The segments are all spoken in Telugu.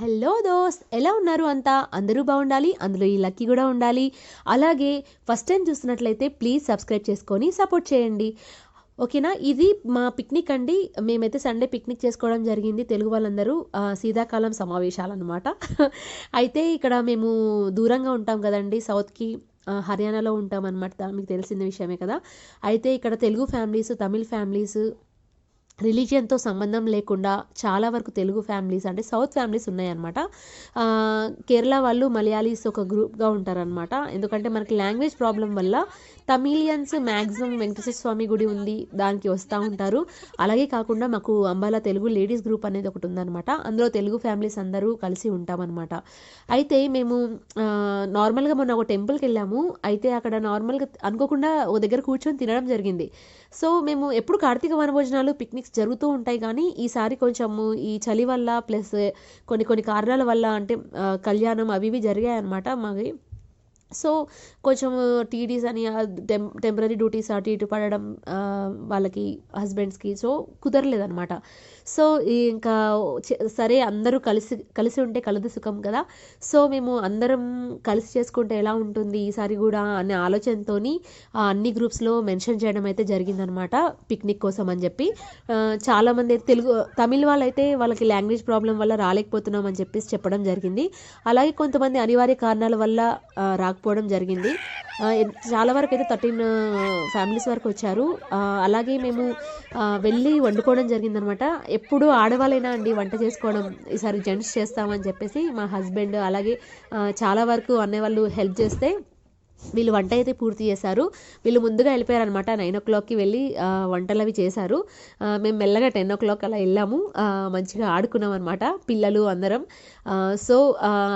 హలో దోస్త్ ఎలా ఉన్నారు అంతా? అందరూ బాగుండాలి అందులో ఈ లక్కీ కూడా ఉండాలి. అలాగే ఫస్ట్ టైం చూస్తున్నట్లయితే ప్లీజ్ సబ్స్క్రైబ్ చేసుకొని సపోర్ట్ చేయండి. ఓకేనా? ఇది మా పిక్నిక్ అండి. మేమైతే సండే పిక్నిక్ చేసుకోవడం జరిగింది తెలుగు వాళ్ళందరూ. శీతాకాలం సమావేశాలు అనమాట అయితే ఇక్కడ మేము దూరంగా ఉంటాం కదండి సౌత్కి హర్యానాలో ఉంటాం అనమాట మీకు తెలిసిన విషయమే కదా. అయితే ఇక్కడ తెలుగు ఫ్యామిలీస్ తమిళ్ ఫ్యామిలీస్ రిలీజియన్తో సంబంధం లేకుండా చాలా వరకు తెలుగు ఫ్యామిలీస్ అంటే సౌత్ ఫ్యామిలీస్ ఉన్నాయన్నమాట. కేరళ వాళ్ళు మలయాళీస్ ఒక గ్రూప్గా ఉంటారనమాట ఎందుకంటే మనకి లాంగ్వేజ్ ప్రాబ్లం వల్ల తమిలియన్స్ మ్యాక్సిమం వెంకటేశ్వర స్వామి గుడి ఉంది దానికి వస్తూ ఉంటారు. అలాగే కాకుండా మాకు అంబాల తెలుగు లేడీస్ గ్రూప్ అనేది ఒకటి ఉందన్నమాట. అందులో తెలుగు ఫ్యామిలీస్ అందరూ కలిసి ఉంటామన్నమాట. అయితే మేము నార్మల్గా మొన్న ఒక టెంపుల్కి వెళ్ళాము. అయితే అక్కడ నార్మల్గా అనుకోకుండా ఒక దగ్గర కూర్చొని తినడం జరిగింది. సో మేము ఎప్పుడు కార్తీక వనభోజనాలు పిక్నిక్స్ జరుగుతూ ఉంటాయి కానీ ఈసారి కొంచెము ఈ చలి వల్ల ప్లస్ కొన్ని కొన్ని కారణాల వల్ల అంటే కళ్యాణం అవి ఇవి జరిగాయి అనమాట మావి సో కొంచెం టీడీస్ అని టెం టెంపరీ డ్యూటీస్ అటు ఇటు పడడం వాళ్ళకి హస్బెండ్స్కి సో కుదరలేదనమాట సో ఇంకా సరే అందరూ కలిసి కలిసి ఉంటే కలదు సుఖం కదా. సో మేము అందరం కలిసి చేసుకుంటే ఎలా ఉంటుంది ఈసారి కూడా అనే ఆలోచనతో అన్ని గ్రూప్స్లో మెన్షన్ చేయడం అయితే జరిగిందనమాట పిక్నిక్ కోసం అని చెప్పి. చాలామంది అయితే తెలుగు తమిళ వాళ్ళైతే వాళ్ళకి లాంగ్వేజ్ ప్రాబ్లం వల్ల రాలేకపోతున్నాం అని చెప్పేసి చెప్పడం జరిగింది. అలాగే కొంతమంది అనివార్య కారణాల వల్ల రా రాకపోవడం జరిగింది. చాలా వరకు అయితే థర్టీన్ ఫ్యామిలీస్ వరకు వచ్చారు. అలాగే మేము వెళ్ళి వండుకోవడం జరిగిందనమాట. ఎప్పుడు ఆడవాళ్ళైనా అండి వంట చేసుకోవడం ఈసారి జెంట్స్ చేస్తామని చెప్పేసి మా హస్బెండ్ అలాగే చాలా వరకు అన్నయ్య వాళ్ళు హెల్ప్ చేస్తే వీళ్ళు వంట అయితే పూర్తి చేశారు. వీళ్ళు ముందుగా వెళ్ళిపోయారు అనమాట నైన్ ఓ క్లాక్కి వెళ్ళి వంటలు అవి చేశారు. మేము మెల్లగా టెన్ ఓ క్లాక్ అలా వెళ్ళాము. మంచిగా ఆడుకున్నాం అనమాట పిల్లలు అందరం. సో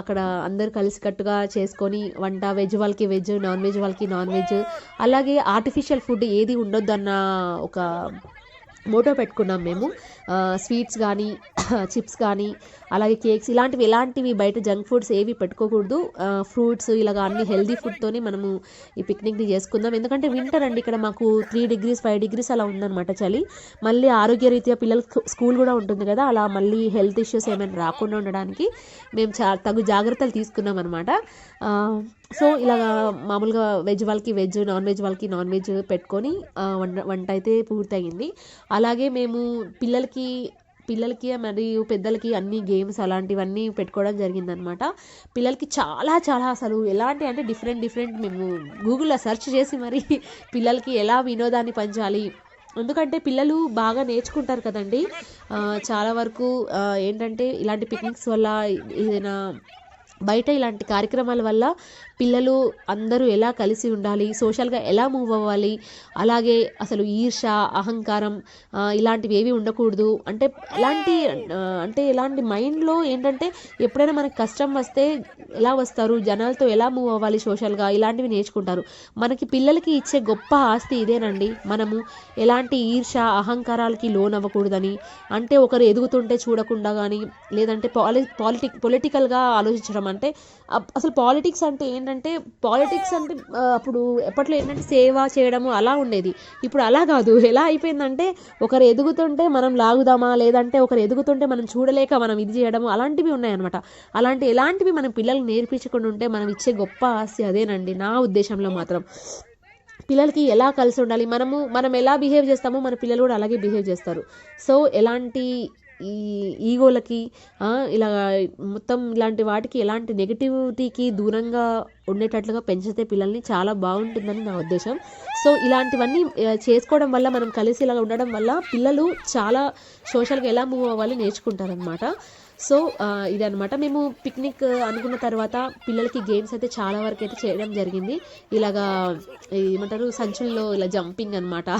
అక్కడ అందరు కలిసికట్టుగా చేసుకొని వంట వెజ్ వాళ్ళకి వెజ్ నాన్ వెజ్ వాళ్ళకి నాన్ వెజ్ అలాగే ఆర్టిఫిషియల్ ఫుడ్ ఏది ఉండొద్దన్న ఒక మోటో పెట్టుకున్నాం మేము. స్వీట్స్ కానీ చిప్స్ కానీ అలాగే కేక్స్ ఇలాంటివి ఎలాంటివి బయట జంక్ ఫుడ్స్ ఏవి పెట్టుకోకూడదు. ఫ్రూట్స్ ఇలాగ అన్ని హెల్దీ ఫుడ్తోనే మనము ఈ పిక్నిక్ని చేసుకుందాం. ఎందుకంటే వింటర్ అండి ఇక్కడ మాకు త్రీ డిగ్రీస్ ఫైవ్ డిగ్రీస్ అలా ఉందన్నమాట చలి. మళ్ళీ ఆరోగ్యరీత్యా పిల్లలకు స్కూల్ కూడా ఉంటుంది కదా అలా మళ్ళీ హెల్త్ ఇష్యూస్ ఏమైనా రాకుండా ఉండడానికి మేము చా తగు జాగ్రత్తలు తీసుకున్నాం అనమాట సో ఇలా మామూలుగా వెజ్ వాళ్ళకి వెజ్ నాన్ వెజ్ వాళ్ళకి నాన్ వెజ్ పెట్టుకొని వంట వంట అయితే పూర్తయింది. అలాగే మేము పిల్లలకి పిల్లలకి మరియు పెద్దలకి అన్ని గేమ్స్ అలాంటివన్నీ పెట్టుకోవడం జరిగిందనమాట పిల్లలకి చాలా చాలా అసలు ఎలాంటి అంటే డిఫరెంట్ డిఫరెంట్ మేము గూగుల్లో సెర్చ్ చేసి మరి పిల్లలకి ఎలా వినోదాన్ని పంచాలి. ఎందుకంటే పిల్లలు బాగా నేర్చుకుంటారు కదండి. చాలా వరకు ఏంటంటే ఇలాంటి పిక్నిక్స్ వల్ల ఏదైనా బయట ఇలాంటి కార్యక్రమాల వల్ల పిల్లలు అందరూ ఎలా కలిసి ఉండాలి సోషల్గా ఎలా మూవ్ అవ్వాలి అలాగే అసలు ఈర్ష అహంకారం ఇలాంటివి ఏవి ఉండకూడదు. అంటే ఎలాంటి అంటే ఎలాంటి మైండ్లో ఏంటంటే ఎప్పుడైనా మనకి కష్టం వస్తే ఎలా వస్తారు జనాలతో ఎలా మూవ్ అవ్వాలి సోషల్గా ఇలాంటివి నేర్చుకుంటారు. మనకి పిల్లలకి ఇచ్చే గొప్ప ఆస్తి ఇదేనండి. మనము ఎలాంటి ఈర్ష అహంకారాలకి లోన్ అవ్వకూడదని అంటే ఒకరు ఎదుగుతుంటే చూడకుండా కానీ లేదంటే పాలి పాలిటిక్ పొలిటికల్గా ఆలోచించడం అంటే అసలు పాలిటిక్స్ అంటే ఏంటంటే పాలిటిక్స్ అంటే అప్పుడు ఎప్పట్లో ఏంటంటే సేవ చేయడము అలా ఉండేది. ఇప్పుడు అలా కాదు. ఎలా అయిపోయిందంటే ఒకరు ఎదుగుతుంటే మనం లాగుదామా లేదంటే ఒకరు ఎదుగుతుంటే మనం చూడలేక మనం ఇది చేయడము అలాంటివి ఉన్నాయన్నమాట. అలాంటి ఎలాంటివి మనం పిల్లలు నేర్పించకుండా ఉంటే మనం ఇచ్చే గొప్ప ఆస్తి అదేనండి నా ఉద్దేశంలో మాత్రం. పిల్లలకి ఎలా కలిసి ఉండాలి? మనము మనం ఎలా బిహేవ్ చేస్తామో మన పిల్లలు కూడా అలాగే బిహేవ్ చేస్తారు. సో ఎలాంటి ఈ ఈగోలకి ఇలా మొత్తం ఇలాంటి వాటికి ఎలాంటి నెగిటివిటీకి దూరంగా ఉండేటట్లుగా పెంచితే పిల్లల్ని చాలా బాగుంటుందని నా ఉద్దేశం. సో ఇలాంటివన్నీ చేసుకోవడం వల్ల మనం కలిసి ఇలా ఉండడం వల్ల పిల్లలు చాలా సోషల్గా ఎలా మూవ్ అవ్వాలి నేర్చుకుంటారనమాట సో ఇదనమాట మేము పిక్నిక్ అనుకున్న తర్వాత పిల్లలకి గేమ్స్ అయితే చాలా వరకు అయితే చేయడం జరిగింది. ఇలాగా ఏమంటారు సంచుల్లో ఇలా జంపింగ్ అనమాట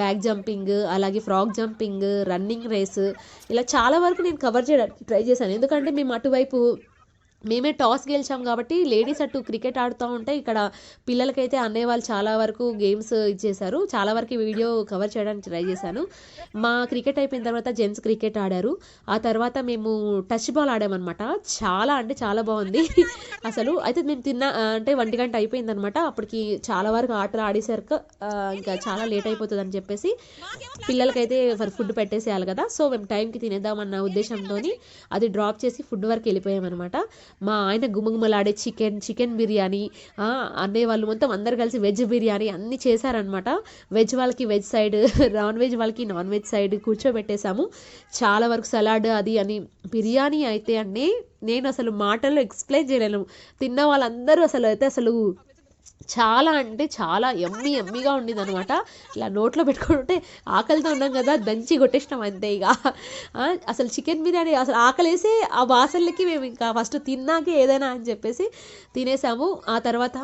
బ్యాక్ జంపింగ్ అలాగే ఫ్రాక్ జంపింగ్ రన్నింగ్ రేస్ ఇలా చాలా వరకు నేను కవర్ చేయడానికి ట్రై చేశాను. ఎందుకంటే మేము అటువైపు మేమే టాస్ గెలిచాం కాబట్టి లేడీస్ అటు క్రికెట్ ఆడుతూ ఉంటే ఇక్కడ పిల్లలకైతే అన్నయ్య వాళ్ళు చాలా వరకు గేమ్స్ ఇచ్చేశారు. చాలా వరకు వీడియో కవర్ చేయడానికి ట్రై చేశాను. మా క్రికెట్ అయిపోయిన తర్వాత జెంట్స్ క్రికెట్ ఆడారు. ఆ తర్వాత మేము టచ్ బాల్ ఆడామన్నమాట. చాలా అంటే చాలా బాగుంది. అసలు అయితే మేము తిన్న అంటే ఒంటి గంట అయిపోయిందనమాట అప్పటికి చాలా వరకు ఆటలు ఆడేసరికి ఇంకా చాలా లేట్ అయిపోతుంది అని చెప్పేసి పిల్లలకైతే ఫుడ్ పెట్టేసేయాలి కదా. సో మేము టైంకి తినేద్దామన్న ఉద్దేశంతో అది డ్రాప్ చేసి ఫుడ్ వరకు వెళ్ళిపోయామన్నమాట. మా ఆయన గుమగుమలాడే చికెన్ చికెన్ బిర్యానీ అన్నయ్య వాళ్ళు మొత్తం అందరు కలిసి వెజ్ బిర్యానీ అన్నీ చేశారనమాట వెజ్ వాళ్ళకి వెజ్ సైడ్ నాన్ వెజ్ వాళ్ళకి నాన్ వెజ్ సైడ్ కూర్చోబెట్టేశాము. చాలా వరకు సలాడ్ అది అని. బిర్యానీ అయితే అండి నేను అసలు మాటల్లో ఎక్స్ప్లెయిన్ చేయలేను. తిన్న వాళ్ళందరూ అసలు అయితే అసలు చాలా అంటే చాలా ఎమ్మి ఎమ్మిగా ఉండేది అనమాట ఇలా నోట్లో పెట్టుకుంటే ఆకలితో ఉన్నాం కదా దంచి కొట్టేసినాం అంతే ఇక. అసలు చికెన్ బిర్యానీ అసలు ఆకలేసి ఆ వాసనలకి మేము ఇంకా ఫస్ట్ తిన్నాకే ఏదైనా అని చెప్పేసి తినేసాము. ఆ తర్వాత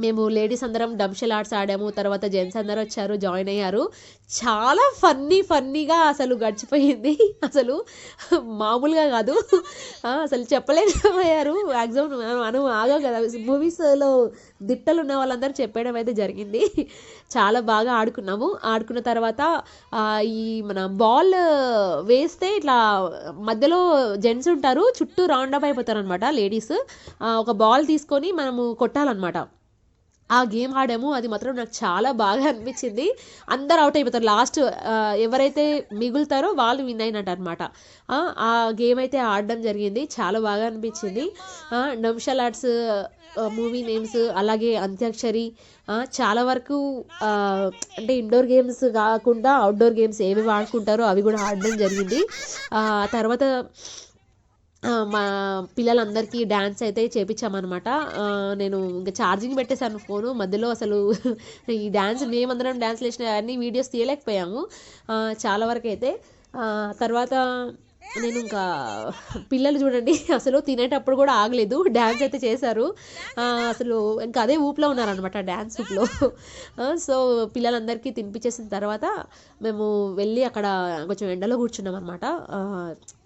మేము లేడీస్ అందరం డంషల్ ఆర్ట్స్ ఆడాము తర్వాత జెంట్స్ అందరూ వచ్చారు జాయిన్ అయ్యారు. చాలా ఫన్నీ ఫన్నీగా అసలు గడిచిపోయింది. అసలు మామూలుగా కాదు. అసలు చెప్పలేకపోయారు. మ్యాక్సిమం మనం ఆగాం కదా. మూవీస్లో దిట్టలు ఉన్న వాళ్ళందరూ చెప్పడం అయితే జరిగింది. చాలా బాగా ఆడుకున్నాము. ఆడుకున్న తర్వాత ఈ మన బాల్ వేస్తే ఇట్లా మధ్యలో జెంట్స్ ఉంటారు చుట్టూ రౌండ్ అప్ అయిపోతారు అనమాట లేడీస్ ఒక బాల్ తీసుకొని మనము కొట్టాలన్నమాట. ఆ గేమ్ ఆడాము. అది మాత్రం నాకు చాలా బాగా అనిపించింది. అందరు అవుట్ అయిపోతారు. లాస్ట్ ఎవరైతే మిగులుతారో వాళ్ళు విన్ అయినట్టు అనమాట ఆ గేమ్ అయితే ఆడడం జరిగింది. చాలా బాగా అనిపించింది. డంషల్ ఆర్ట్స్ మూవీ నేమ్స్ అలాగే అంత్యాక్షరి చాలా వరకు అంటే ఇండోర్ గేమ్స్ కాకుండా అవుట్డోర్ గేమ్స్ ఏమేమి ఆడుకుంటారో అవి కూడా ఆడడం జరిగింది. తర్వాత మా పిల్లలందరికీ డ్యాన్స్ అయితే చేపించామన్నమాట నేను ఇంకా ఛార్జింగ్ పెట్టేశాను ఫోను. మధ్యలో అసలు ఈ డ్యాన్స్ మేమందరం డ్యాన్స్ వేసిన అన్ని వీడియోస్ తీయలేకపోయాము. చాలా వరకు అయితే తర్వాత నేను ఇంకా పిల్లలు చూడండి అసలు తినేటప్పుడు కూడా ఆగలేదు. డ్యాన్స్ అయితే చేశారు. అసలు ఇంకా అదే ఊపులో ఉన్నారనమాట డ్యాన్స్ ఊపులో సో పిల్లలందరికీ తినిపించేసిన తర్వాత మేము వెళ్ళి అక్కడ కొంచెం ఎండలో కూర్చున్నాం అనమాట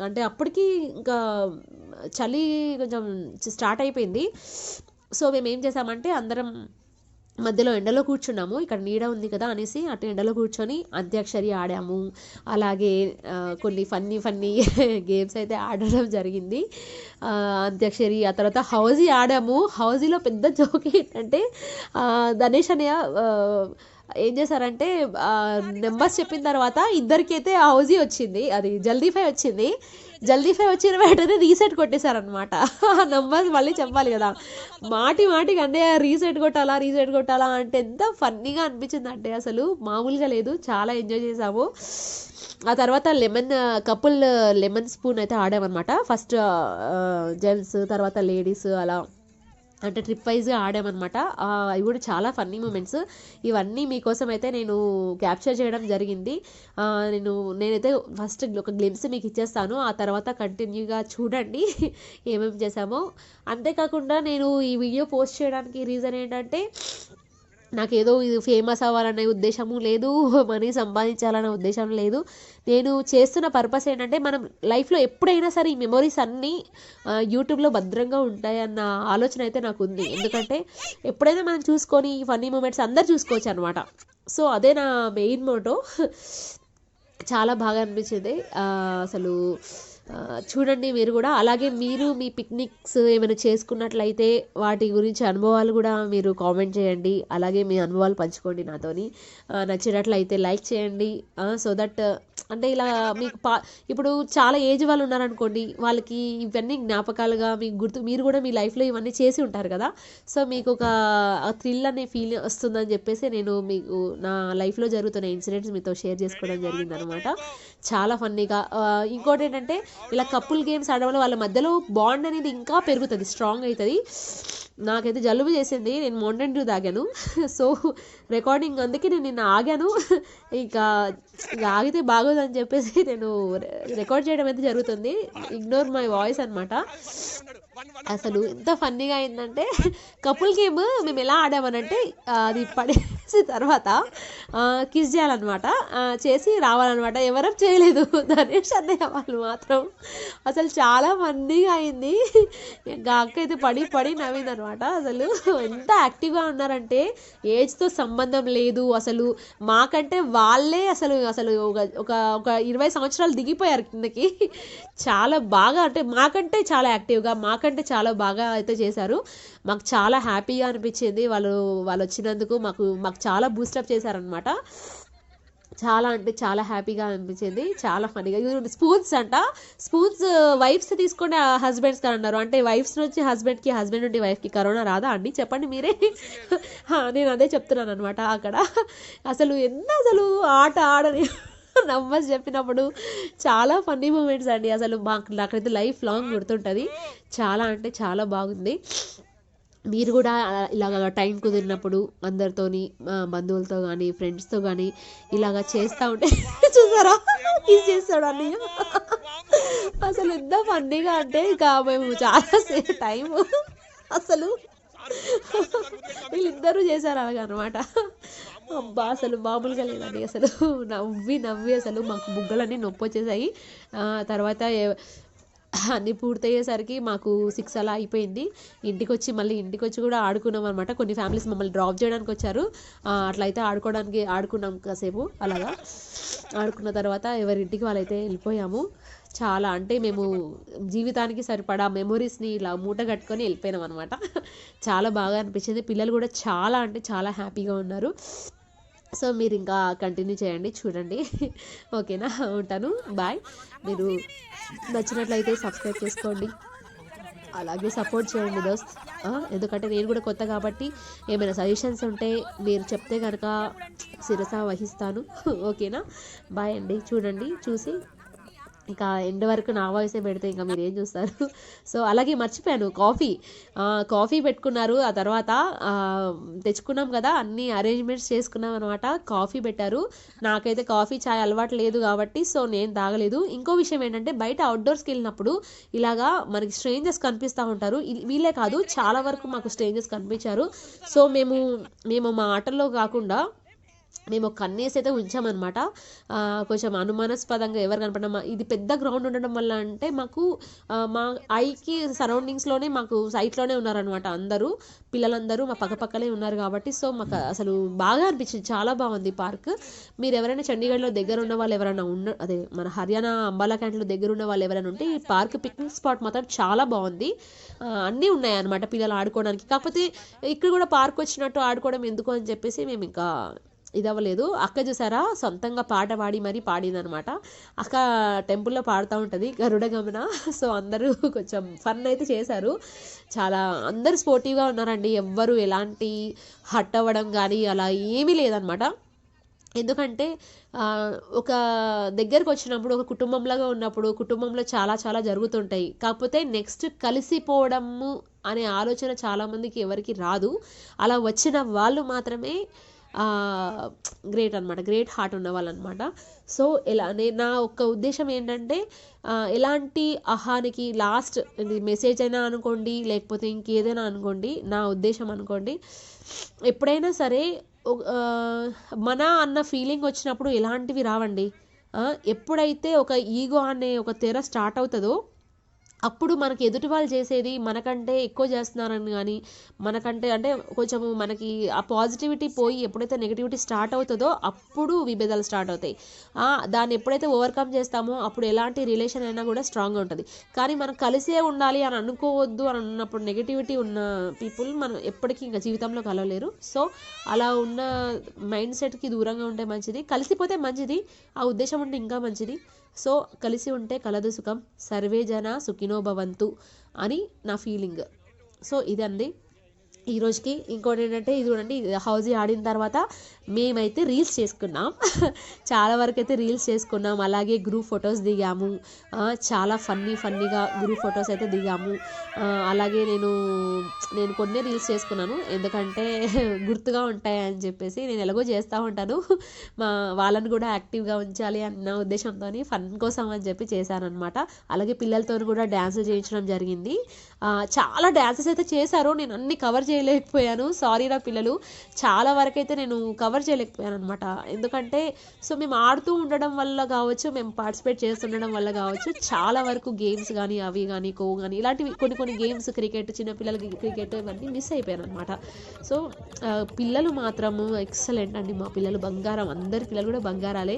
అంటే అప్పటికి ఇంకా చలి కొంచెం స్టార్ట్ అయిపోయింది. సో మేము ఏం చేసామంటే అందరం మధ్యలో ఎండలో కూర్చున్నాము ఇక్కడ నీడ ఉంది కదా అనేసి అటు ఎండలో కూర్చొని అంత్యాక్షరి ఆడాము. అలాగే కొన్ని ఫన్నీ ఫన్నీ గేమ్స్ అయితే ఆడడం జరిగింది. అంత్యాక్షరి ఆ తర్వాత హౌజీ ఆడాము. హౌజీలో పెద్ద జోక్ ఏంటంటే ధనేష్ అన్నయ్య ఏం చేశారంటే నెంబర్స్ చెప్పిన తర్వాత ఇద్దరికైతే హౌజీ వచ్చింది. అది జల్దీ ఫై వచ్చింది. జల్దీ ఫై వచ్చిన వెంటనే రీసెట్ కొట్టేశారనమాట ఆ నెంబర్స్ మళ్ళీ చెప్పాలి కదా. మాటి మాటికి అంటే రీసెట్ కొట్టాలా రీసెట్ కొట్టాలా అంటే ఎంత ఫన్నీగా అనిపించింది అంటే అసలు మామూలుగా లేదు. చాలా ఎంజాయ్ చేసాము ఆ తర్వాత లెమన్ కపుల్ లెమన్ స్పూన్ అయితే ఆడామన్నమాట. ఫస్ట్ జెంట్స్ తర్వాత లేడీస్ అలా అంటే ట్రిప్ వైజ్గా ఆడామన్నమాట. అవి కూడా చాలా ఫన్నీ మూమెంట్స్. ఇవన్నీ మీకోసం అయితే నేను క్యాప్చర్ చేయడం జరిగింది. నేను నేనైతే ఫస్ట్ ఒక గ్లిమ్స్ మీకు ఇచ్చేస్తాను. ఆ తర్వాత కంటిన్యూగా చూడండి ఏమేమి చేశామో. అంతేకాకుండా నేను ఈ వీడియో పోస్ట్ చేయడానికి రీజన్ ఏంటంటే నాకేదో ఇది ఫేమస్ అవ్వాలనే ఉద్దేశము లేదు మనీ సంపాదించాలనే ఉద్దేశం లేదు. నేను చేస్తున్న పర్పస్ ఏంటంటే మనం లైఫ్లో ఎప్పుడైనా సరే ఈ మెమొరీస్ అన్నీ యూట్యూబ్లో భద్రంగా ఉంటాయన్న ఆలోచన అయితే నాకు ఉంది ఎందుకంటే ఎప్పుడైనా మనం చూసుకొని ఈ ఫన్నీ మూమెంట్స్ అందరు చూసుకోవచ్చు అనమాట సో అదే నా మెయిన్ మోటో చాలా బాగా అనిపించింది. అసలు చూడండి మీరు కూడా. అలాగే మీరు మీ పిక్నిక్స్ ఏమైనా చేసుకున్నట్లయితే వాటి గురించి అనుభవాలు కూడా మీరు కామెంట్ చేయండి. అలాగే మీ అనుభవాలు పంచుకోండి నాతోని. నచ్చినట్లయితే లైక్ చేయండి. సో దట్ అంటే ఇలా మీకు పా ఇప్పుడు చాలా ఏజ్ వాళ్ళు ఉన్నారనుకోండి వాళ్ళకి ఇవన్నీ జ్ఞాపకాలుగా మీకు గుర్తు మీరు కూడా మీ లైఫ్లో ఇవన్నీ చేసి ఉంటారు కదా. సో మీకు ఒక థ్రిల్ అనే ఫీల్ వస్తుందని చెప్పేసి నేను మీకు నా లైఫ్లో జరుగుతున్న ఇన్సిడెంట్స్ మీతో షేర్ చేసుకోవడం జరిగింది అనమాట చాలా ఫన్నీగా ఇంకోటి ఏంటంటే ఇలా కపుల్ గేమ్స్ ఆడడం వల్ల వాళ్ళ మధ్యలో బాండ్ అనేది ఇంకా పెరుగుతుంది స్ట్రాంగ్ అవుతుంది నాకైతే జలుబు చేసింది నేను మౌంటైన్ డ్యూ తాగాను. సో రికార్డింగ్ అందుకే నేను నిన్న ఆగాను. ఇంకా ఇంకా ఆగితే బాగోదని చెప్పేసి నేను రికార్డ్ చేయడం అయితే జరుగుతుంది. ఇగ్నోర్ మై వాయిస్ అనమాట అసలు ఎంత ఫన్నీగా అయిందంటే కపుల్ గేమ్ మేము ఎలా ఆడామనంటే అది పడే చేసి తర్వాత కిస్ చేయాలన్నమాట. చేసి రావాలన్నమాట. ఎవరూ చేయలేదు. ధనేష్ అన్నయ్య వాళ్ళు మాత్రం. అసలు చాలా మందిగా అయింది. ఇంకా అక్క అయితే పడి పడి నవ్వింది అనమాట అసలు ఎంత యాక్టివ్గా ఉన్నారంటే ఏజ్తో సంబంధం లేదు. అసలు మాకంటే వాళ్ళే అసలు అసలు ఒక ఒక ఒక ఇరవై సంవత్సరాలు దిగిపోయారు కిందకి. చాలా బాగా అంటే మాకంటే చాలా యాక్టివ్గా మాకంటే చాలా బాగా అయితే చేశారు. మాకు చాలా హ్యాపీగా అనిపించింది. వాళ్ళు వాళ్ళు వచ్చినందుకు మాకు మాకు చాలా బూస్టప్ చేశారనమాట చాలా అంటే చాలా హ్యాపీగా అనిపించింది. చాలా ఫనీగా స్పూన్స్ అంట. స్పూన్స్ వైఫ్స్ తీసుకొని హస్బెండ్స్కి అన్నారు. అంటే వైఫ్స్ నుంచి హస్బెండ్కి హస్బెండ్ నుండి వైఫ్కి కరోనా రాదా అండి? చెప్పండి మీరే. నేను అదే చెప్తున్నాను అనమాట అక్కడ. అసలు ఎంత అసలు ఆట ఆడని నమ్మస్ చెప్పినప్పుడు చాలా ఫన్నీ మూమెంట్స్ అండి. అసలు మాకు నాకైతే లైఫ్ లాంగ్ గుర్తుంటుంది. చాలా అంటే చాలా బాగుంది. మీరు కూడా ఇలాగ టైం కుదిరినప్పుడు అందరితోని బంధువులతో కానీ ఫ్రెండ్స్తో కానీ ఇలాగ చేస్తూ ఉంటే చూసారా? కిస్ చేస్తాడు అన్నయ్య? అసలు ఎంత ఫన్నీగా అంటే ఇంకా మేము చాలా సేపు టైం అసలు వీళ్ళిద్దరూ చేశారు అలాగ అనమాట అబ్బా అసలు మామూలుగా లేదండి. అసలు నవ్వి నవ్వి అసలు మాకు బుగ్గలన్నీ నొప్పి వచ్చేసాయి తర్వాత అన్నీ పూర్తయ్యేసరికి మాకు సిక్స్ అలా అయిపోయింది. ఇంటికి వచ్చి మళ్ళీ ఇంటికి వచ్చి కూడా ఆడుకున్నాం అనమాట కొన్ని ఫ్యామిలీస్ మమ్మల్ని డ్రాప్ చేయడానికి వచ్చారు అట్లయితే అట్లా అయితే ఆడుకోవడానికి ఆడుకున్నాం కాసేపు అలాగా. ఆడుకున్న తర్వాత ఎవరింటికి వాళ్ళైతే వెళ్ళిపోయాము. చాలా అంటే మేము జీవితానికి సరిపడా మెమొరీస్ని ఇలా మూట కట్టుకొని వెళ్ళిపోయినాం అనమాట చాలా బాగా అనిపించింది. పిల్లలు కూడా చాలా అంటే చాలా హ్యాపీగా ఉన్నారు. సో మీరు ఇంకా కంటిన్యూ చేయండి చూడండి. ఓకేనా? ఉంటాను. బాయ్. మీరు నచ్చినట్లయితే సబ్స్క్రైబ్ చేసుకోండి. అలాగే సపోర్ట్ చేయండి దోస్త్. ఎందుకంటే నేను కూడా కొత్త కాబట్టి ఏమైనా సజెషన్స్ ఉంటే మీరు చెప్తే కనుక శిరస వహిస్తాను. ఓకేనా? బాయ్ అండి. చూడండి చూసి ఇంకా ఎండ్ వరకు నా వాయిసే పెడితే ఇంకా మీరు ఏం చూస్తారు? సో అలాగే మర్చిపోయాను. కాఫీ. కాఫీ పెట్టుకున్నారు. ఆ తర్వాత తెచ్చుకున్నాం కదా అన్ని అరేంజ్మెంట్స్ చేసుకున్నాం అనమాట కాఫీ పెట్టారు. నాకైతే కాఫీ చాయ్ అలవాటు లేదు కాబట్టి సో నేను తాగలేదు. ఇంకో విషయం ఏంటంటే బయట అవుట్డోర్స్కి వెళ్ళినప్పుడు ఇలాగా మనకి స్ట్రేంజర్స్ కనిపిస్తూ ఉంటారు. వీళ్ళే కాదు చాలా వరకు మాకు స్ట్రేంజర్స్ కనిపించారు. సో మేము మేము మా ఆటల్లో కాకుండా మేము ఒక కన్నేసి అయితే ఉంచామన్నమాట. కొంచెం అనుమానాస్పదంగా ఎవరు కనపడినా ఇది పెద్ద గ్రౌండ్ ఉండడం వల్ల అంటే మాకు మా ఐకి సరౌండింగ్స్లోనే మాకు సైట్లోనే ఉన్నారనమాట అందరూ. పిల్లలందరూ మా పక్కపక్కనే ఉన్నారు కాబట్టి సో మాకు అసలు బాగా అనిపించింది. చాలా బాగుంది పార్క్. మీరు ఎవరైనా చండీగఢ్లో దగ్గర ఉన్న వాళ్ళు ఎవరైనా ఉన్న అదే మన హర్యానా అంబాలా క్యాంట్లో దగ్గర ఉన్న వాళ్ళు ఎవరైనా ఉంటే ఈ పార్క్ పిక్నిక్ స్పాట్ మాత్రం చాలా బాగుంది. అన్నీ ఉన్నాయి అనమాట పిల్లలు ఆడుకోవడానికి. కాకపోతే ఇక్కడ కూడా పార్క్ వచ్చినట్టు ఆడుకోవడం ఎందుకు అని చెప్పేసి మేము ఇంకా ఇది అవ్వలేదు అక్క చూసారా? సొంతంగా పాట పాడి మరీ పాడిందనమాట. అక్క టెంపుల్లో పాడుతూ ఉంటుంది గరుడ గమన. సో అందరూ కొంచెం ఫన్ అయితే చేశారు. చాలా అందరూ స్పోర్టివ్గా ఉన్నారండి. ఎవ్వరు ఎలాంటి హట్ అవ్వడం కానీ అలా ఏమీ లేదనమాట. ఎందుకంటే ఒక దగ్గరకు వచ్చినప్పుడు ఒక కుటుంబంలాగా ఉన్నప్పుడు కుటుంబంలో చాలా చాలా జరుగుతుంటాయి. కాకపోతే నెక్స్ట్ కలిసిపోవడము అనే ఆలోచన చాలామందికి ఎవరికి రాదు. అలా వచ్చిన వాళ్ళు మాత్రమే గ్రేట్ అనమాట గ్రేట్ హార్ట్ ఉన్నవాళ్ళనమాట అనమాట సో ఎలా నా ఒక్క ఉద్దేశం ఏంటంటే ఎలాంటి అహానికి లాస్ట్ మెసేజ్ అయినా అనుకోండి లేకపోతే ఇంకేదైనా అనుకోండి నా ఉద్దేశం అనుకోండి ఎప్పుడైనా సరే మన అన్న ఫీలింగ్ వచ్చినప్పుడు ఎలాంటివి రావండి? ఎప్పుడైతే ఒక ఈగో అనే ఒక తెర స్టార్ట్ అవుతుందో అప్పుడు మనకి ఎదుటి వాళ్ళు చేసేది మనకంటే ఎక్కువ చేస్తున్నారని కానీ మనకంటే అంటే కొంచెం మనకి ఆ పాజిటివిటీ పోయి ఎప్పుడైతే నెగిటివిటీ స్టార్ట్ అవుతుందో అప్పుడు విభేదాలు స్టార్ట్ అవుతాయి. దాన్ని ఎప్పుడైతే ఓవర్కమ్ చేస్తామో అప్పుడు ఎలాంటి రిలేషన్ అయినా కూడా స్ట్రాంగ్గా ఉంటుంది. కానీ మనం కలిసే ఉండాలి అని అనుకోవద్దు అని అన్నప్పుడు నెగిటివిటీ ఉన్న పీపుల్ మనం ఎప్పటికీ ఇంకా జీవితంలో కలవలేరు. సో అలా ఉన్న మైండ్ సెట్కి దూరంగా ఉంటే మంచిది. కలిసిపోతే మంచిది. ఆ ఉద్దేశం ఉంటే ఇంకా మంచిది. సో కలిసి ఉంటే కలదు సుఖం సర్వే జన సుఖినో భవంతు అని నా ఫీలింగ్ సో ఇదండి. ఈ రోజుకి ఇంకోటి ఏంటంటే ఇది చూడండి హౌజీ ఆడిన తర్వాత మేమైతే రీల్స్ చేసుకున్నాం. చాలా వరకు అయితే రీల్స్ చేసుకున్నాం. అలాగే గ్రూప్ ఫొటోస్ దిగాము. చాలా ఫన్నీ ఫన్నీగా గ్రూప్ ఫొటోస్ అయితే దిగాము. అలాగే నేను నేను కొన్ని రీల్స్ చేసుకున్నాను. ఎందుకంటే గుర్తుగా ఉంటాయి అని చెప్పేసి నేను ఎలాగో చేస్తూ ఉంటాను. మా వాళ్ళని కూడా యాక్టివ్గా ఉంచాలి అన్న ఉద్దేశంతో ఫన్ కోసం అని చెప్పి చేశాను అనమాట అలాగే పిల్లలతో కూడా డ్యాన్సులు చేయించడం జరిగింది. చాలా డ్యాన్సెస్ అయితే చేశారు. నేను అన్ని కవర్ చేయలేకపోయాను. సారీ నా పిల్లలు. చాలా వరకైతే నేను కవర్ చేయలేకపోయాను అనమాట ఎందుకంటే సో మేము ఆడుతూ ఉండడం వల్ల కావచ్చు మేము పార్టిసిపేట్ చేస్తుండడం వల్ల కావచ్చు చాలా వరకు గేమ్స్ కానీ అవి కానీ కో కానీ ఇలాంటివి కొన్ని కొన్ని గేమ్స్ క్రికెట్ చిన్నపిల్లలకి క్రికెట్ ఇవన్నీ మిస్ అయిపోయాను అనమాట సో పిల్లలు మాత్రము ఎక్సలెంట్ అండి మా పిల్లలు బంగారం. అందరి పిల్లలు కూడా బంగారాలే.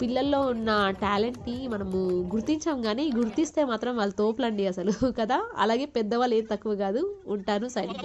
పిల్లల్లో ఉన్న టాలెంట్ని మనము గుర్తించాం కానీ గుర్తిస్తే మాత్రం వాళ్ళు తోపులండి అసలు కదా? అలాగే పెద్దవాళ్ళు ఏం తక్కువ కాదు ఉంటాను సైనింగ్